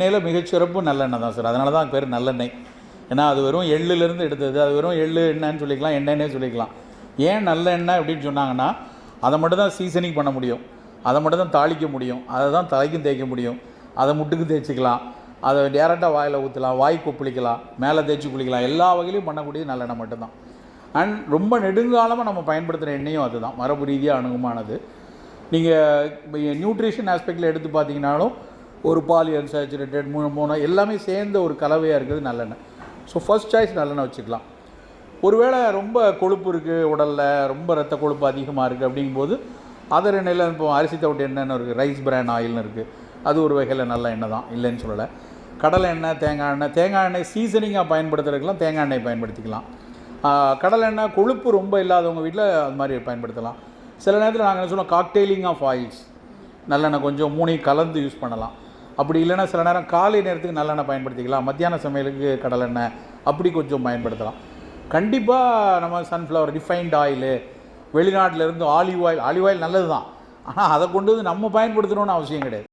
எண்ணெயில் மிகச்சிறப்பு நல்லெண்ணெய் தான் சார். அதனால தான் பேர் நல்லெண்ணெய். ஏன்னா அது வெறும் எள்ளுலேருந்து எடுத்தது. அது வெறும் எள்ளு எண்ணெய்ன்னு சொல்லிக்கலாம் எண்ணெய்னே சொல்லிக்கலாம். ஏன் நல்லெண்ணெய் அப்படின்னு சொன்னாங்கன்னா அதை மட்டும் தான் சீசனிங் பண்ண முடியும். அதை மட்டும் தான் தாளிக்க முடியும். அதை தான் தலைக்கும் தேய்க்க முடியும். அதை முட்டுக்கு தேய்ச்சிக்கலாம். அதை டேரெக்டாக வாயில் ஊற்றலாம் வாய் கொப்பளிக்கலாம் மேலே தேய்ச்சி குளிக்கலாம். எல்லா வகையிலையும் பண்ணக்கூடியது நல்லெண்ணெய் மட்டும்தான். அண்ட் ரொம்ப நெடுங்காலமாக நம்ம பயன்படுத்துகிற எண்ணெயும் அதுதான். மரபு ரீதியாக அணுகுமானது. நீங்கள் நியூட்ரிஷன் ஆஸ்பெக்டில் எடுத்து பார்த்தீங்கன்னாலும் ஒரு பாலி அன்சாச்சுரேட்டட் மூணு மூணு எல்லாமே சேர்ந்த ஒரு கலவையாக இருக்குது நல்லெண்ணெய். ஸோ ஃபஸ்ட் சாய்ஸ் நல்லெண்ணெய் வச்சுக்கலாம். ஒருவேளை ரொம்ப கொழுப்பு இருக்குது உடலில் ரொம்ப ரத்த கொழுப்பு அதிகமாக இருக்குது அப்படிங்கும்போது அதர் எண்ணெயில் இப்போ அரிசி தவிட்டு எண்ணெய்னு இருக்குது ரைஸ் பிரான் ஆயில்னு இருக்குது அது ஒரு வகையில் நல்ல எண்ணெய் தான் இல்லைன்னு சொல்லலை. கடலை எண்ணெய் தேங்காய் எண்ணெய் தேங்காய் எண்ணெய் சீசனிங்காக பயன்படுத்துறதுக்கெலாம் தேங்காய் எண்ணெய் பயன்படுத்திக்கலாம். கடலை எண்ணெய் கொழுப்பு ரொம்ப இல்லாதவங்க வீட்டில் அது மாதிரி பயன்படுத்தலாம். சில நேரத்தில் நாங்கள் என்ன சொன்னோம் காக்டெயிலிங் ஆஃப் ஆயில்ஸ் நல்லெண்ணெய் கொஞ்சம் மூணையும் கலந்து யூஸ் பண்ணலாம். அப்படி இல்லைன்னா சில நேரம் காலை நேரத்துக்கு நல்லெண்ணெய் பயன்படுத்திக்கலாம். மத்தியான சமையலுக்கு கடலெண்ணெய் அப்படி கொஞ்சம் பயன்படுத்தலாம். கண்டிப்பாக நம்ம சன்ஃப்ளவர் ரிஃபைன்ட் ஆயிலு வெளிநாட்டிலேருந்து ஆலிவ் ஆயில் ஆலிவ் ஆயில் நல்லது தான் ஆனால் அதை கொண்டு வந்து நம்ம பயன்படுத்தணும்னு அவசியம் கிடையாது.